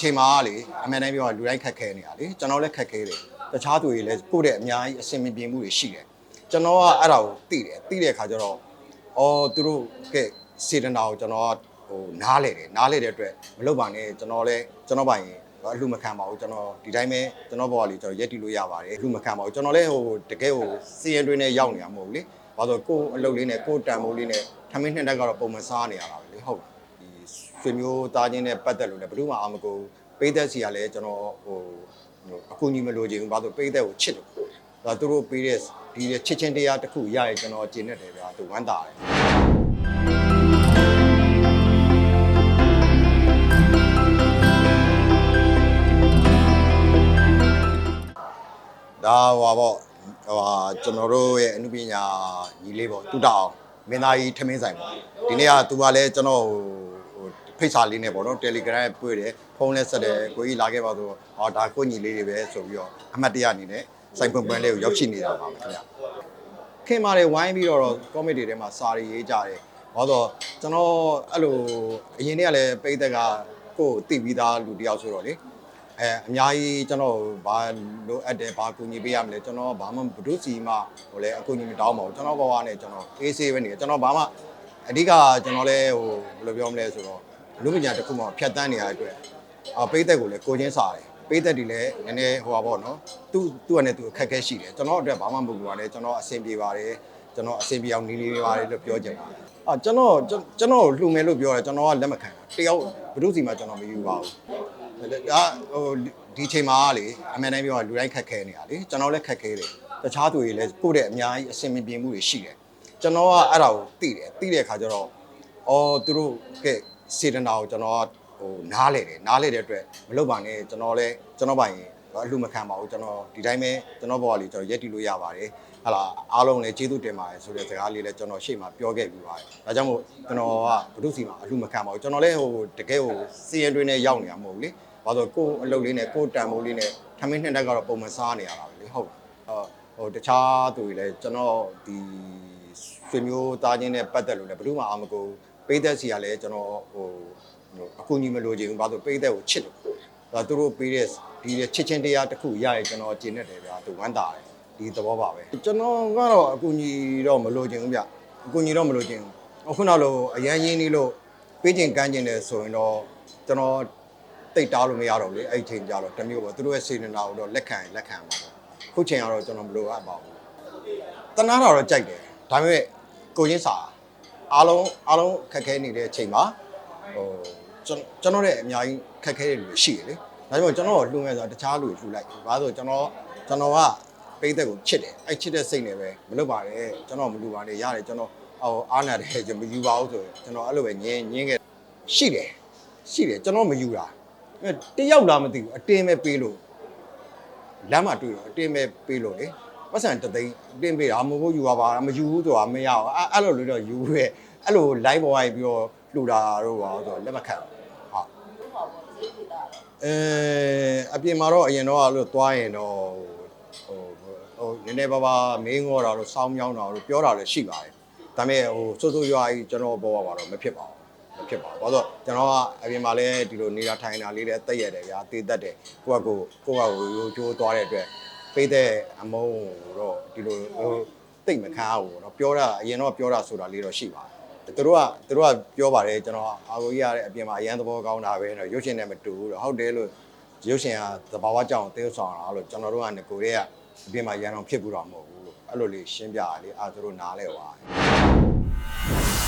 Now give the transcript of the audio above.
ချိန်မှာလေအမှန်တမ်းပြောရင်လူတိုင်းခက်ခဲနေတာလေကျွန်တော်လည်းခက်ခဲတယ်တခြားသူတွေလည်းကိုယ့်တဲ့အများကြီးအဆင်မပြေမှုတွေရှိတယ်ကျွန်တော်ကအဲ့ဒါကိုသိတယ်သိတဲ့အခါကျတော့အော်သူတို့ကဲစေတနာကိုကျွန်တော်ကဟိုနားလေတယ်နားလေတဲ့အတွက်မလုပ်ပါနဲ့ကျွန်တော်လည်းကျွန်တော်ပိုင်အလှမခံပါဘူးကျွန်တော်ဒီတိုင်းပဲကျွန်တော်ဘောကလေကျွန်တော်ရက်တီလို့ရပါတယ်အလှမခံပါဘူးကျွန်တော်လည်းဟိုတကယ်ဟိုစီရင်တွင်းနဲ့ရောက်နေတာမဟုတ်ဘူးလေဘာလို့ကိုယ်အလုပ်လေးနဲ့ကိုယ်တန်ဖိုးလေးနဲ့ထမင်းနှစ်တက်ကတော့ပုံမှန်စားနေရတာပဲလေဟုတ်ဒီ ဆွေမျိုးသားချင်းနဲ့ပတ်သက်လို့လည်းဘယ်သူမှအာမကိုပေးသက်စီကလည်းကျွန်တော်ဟိုဟိုအကူညီမလိုချင်ဘူးဘာလို့ပေးသက်ကိုချစ်လို့ဒါသူတို့ပေးတဲ့ဒီချစ်ချင်းတရားတစ်ခုရရင်ကျွန်တော်ကျင့်နေတယ်ဗျာသူဝမ်းသာတယ်ဒါဟွာပေါ့ဟွာကျွန်တော်တို့ရဲ့အနုပညာညီလေးပေါ့တူတအောင်မင်းသားကြီးထမင်းဆိုင်ပေါ့ဒီနေ့ကသူကလည်းကျွန်တော်ဟို ဖိတ်စာလေးနဲ့ပေါ့နော် Telegram နဲ့တွေ့တယ်ဖုန်းနဲ့ဆက်တယ်ကိုကြီးလာခဲ့ပါဆိုတော့ဟောဒါကိုညီလေးတွေပဲဆိုပြီးတော့အမှတ်တရအနေနဲ့စိုက်ပွင့်ပွင့်လေးကိုရောက်ရှိနေတာပါပဲခင်ဗျခင်မာတွေဝိုင်းပြီးတော့ comment တွေထဲမှာစာတွေရေးကြတယ်ဟောတော့ကျွန်တော်အဲ့လိုအရင်တည်းကလည်းပိတ်သက်ကကိုယ်တိပြီးသားလူတယောက်ဆိုတော့လေအဲအများကြီးကျွန်တော်ဘာလိုအပ်တယ်ဘာကူညီပေးရမလဲကျွန်တော်ဘာမှဘုဒ္ဓစီမှဟိုလဲအကူညီမတောင်းပါဘူးကျွန်တော်ဘဝနဲ့ကျွန်တော်အေးဆေးပဲနေတယ်ကျွန်တော်ဘာမှအဓိကကျွန်တော်လဲဟိုဘယ်လိုပြောမလဲဆိုတော့ လူပညာတစ်ခုမှဖြတ်တန်းနေရတဲ့အတွက်အပိတ်သက်ကိုလည်းကိုချင်းစားတယ်ပိတ်သက်တွေလည်းနည်းနည်းဟိုပါပေါ့နော်သူ့သူ့အနေနဲ့သူအခက်အခဲရှိတယ်ကျွန်တော်အတွက်ဘာမှမဟုတ်ဘူးပါလေကျွန်တော်အဆင်ပြေပါတယ်ကျွန်တော်အဆင်ပြေအောင်နေနေပါတယ်လို့ပြောချင်ပါတယ်အာကျွန်တော်ကျွန်တော်လှူမယ်လို့ပြောတယ်ကျွန်တော်ကလက်မခံဘူးတယောက်ဘုဒ္ဓစီမှကျွန်တော်မယူပါဘူးဒါဟိုဒီချိန်မှာလေအမှန်တမ်းပြောရင်လူတိုင်းခက်ခဲနေတာလေကျွန်တော်လည်းခက်ခဲတယ်တခြားသူတွေလည်းကိုယ့်တဲ့အများကြီးအဆင်မပြေမှုတွေရှိတယ်ကျွန်တော်ကအဲ့ဒါကိုသိတယ်သိတဲ့အခါကျတော့အော်သူတို့ကဲ စေတနာကိုကျွန်တော်ကဟိုနားလေတယ်နားလေတဲ့အတွက်မလုပ်ပါနဲ့ကျွန်တော်လည်းကျွန်တော်ပိုင်အလှမခံပါဘူးကျွန်တော်ဒီတိုင်းပဲကျွန်တော်ဘောကလေကျွန်တော်ရက်တီလို့ရပါတယ်ဟာလာအားလုံးလည်းကျေးဇူးတင်ပါတယ်ဆိုတဲ့စကားလေးလည်းကျွန်တော်ရှေ့မှာပြောခဲ့ပြီးပါတယ်ဒါကြောင့်မို့ကျွန်တော်ကဘုဒ္ဓစီမှာအလှမခံပါဘူးကျွန်တော်လည်းဟိုတကယ်ဟိုစီရင်တွင်းနဲ့ရောက်နေတာမဟုတ်ဘူးလေဘာလို့ကိုယ်အလုပ်လေးနဲ့ကိုယ်တန်ဖိုးလေးနဲ့ထမင်းနှစ်တက်ကတော့ပုံမှန်စားနေရတာပဲလေဟုတ်လားဟိုတခြားသူတွေလည်းကျွန်တော်ဒီဆွေမျိုးသားချင်းနဲ့ပတ်သက်လို့လည်းဘယ်သူမှအာမကို ပေးသက်စီကလည်းကျွန်တော်ဟိုအကူညီမလိုချင်ဘူးဘာလို့ပေးသက်ကိုချစ်လို့ဒါသူတို့ပေးတဲ့ဒီချစ်ချင်းတရားတစ်ခုရရင်ကျွန်တော်ကျင့်နေတယ်ဗျာသူဝမ်းသာတယ်ဒီသဘောပါပဲကျွန်တော်ကတော့အကူညီတော့မလိုချင်ဘူးဗျအကူညီတော့မလိုချင်ဘူးအခုနောက်လို့အရန်ရင်းနေလို့ပေးခြင်းကမ်းခြင်းတယ်ဆိုရင်တော့ကျွန်တော်တိတ်တားလို့မရတော့ဘူးလေအဲ့ဒီချိန်ကြတော့တစ်မျိုးပေါ့သူတို့ရဲ့စေတနာကိုတော့လက်ခံရင်လက်ခံပါပေါ့ခုချိန်ကတော့ကျွန်တော်မလိုအပ်ပါဘူးတနာတာတော့ကြိုက်တယ်ဒါပေမဲ့ကိုချင်းစာ အားလုံးအားလုံးခက်ခဲနေတဲ့အချိန်မှာဟိုကျွန်ကျွန်တော်ရဲ့အများကြီးခက်ခဲတဲ့လူတွေရှိတယ်လေဒါကြောင့်ကျွန်တော်ကိုလှူမဲ့ဆိုတော့တခြားလူတွေလှူလိုက်ဘာလို့ကျွန်တော်ကျွန်တော်ကပိတ်သက်ကိုချစ်တယ်အဲ့ချစ်တဲ့စိတ်နဲ့ပဲမလုပ်ပါနဲ့ကျွန်တော်မလူပါနဲ့ရတယ်ကျွန်တော်ဟိုအားနာတယ်ကျွန်တော်မယူပါဘူးဆိုရင်ကျွန်တော်အဲ့လိုပဲညင်းညင်းခဲ့ရှိတယ်ရှိတယ်ကျွန်တော်မယူတာအဲ့တယောက်လားမသိဘူးအတင်းပဲပေးလို့လမ်းမှာတွေ့တော့အတင်းပဲပေးလို့လေ ပတ်စံတသိန်းအတင်းပေးတာမဟုတ်ဘူးယူပါပါမယူဘူးဆိုတာမရအောင်အဲ့အဲ့လိုလို့တော့ယူရဲအဲ့လို live ပေါ်ပြီးတော့လှူတာတော့ပါဆိုတော့လက်မခံဟုတ်အဲအပြင်မှာတော့အရင်တော့အဲ့လိုသွားရင်တော့ဟိုဟိုနည်းနည်းပါးပါမင်းငေါ်တာလို့စောင်းမြောင်းတာလို့ပြောတာလည်းရှိပါတယ်ဒါပေမဲ့ဟိုစိုးစိုးရွားကြီးကျွန်တော်ပေါ်ပါတော့မဖြစ်ပါဘူးမဖြစ်ပါဘူး။ဘာလို့လဲကျွန်တော်ကအပြင်မှာလည်းဒီလိုနေတာထိုင်တာလေးလည်းတက်ရတယ်ဗျာတေးတက်တယ်။ကိုကကိုကိုကကိုရိုးချိုးသွားတဲ့အတွက် ပေးတဲ့အမုန်းတော့ဒီလိုဟိုတိတ်မခါဘူးတော့ပြောတာအရင်တော့ပြောတာဆိုတာလေးတော့ရှိပါတယ်။သူတို့ကသူတို့ကပြောပါတယ်ကျွန်တော်အာကိုကြီးရတဲ့အပြင်မှာအရန်သဘောကောင်းတာပဲတော့ရုပ်ရှင်နဲ့မတူဘူးတော့ဟုတ်တယ်လို့ရုပ်ရှင်ကသဘာဝကြောင့်တေးဆောင်တာလို့ကျွန်တော်တို့ကငကိုရဲကအပြင်မှာရန်အောင်ဖြစ်ဘူးတော့မဟုတ်ဘူးလို့အဲ့လိုလေးရှင်းပြရလေအာသူတို့နားလဲသွားတယ်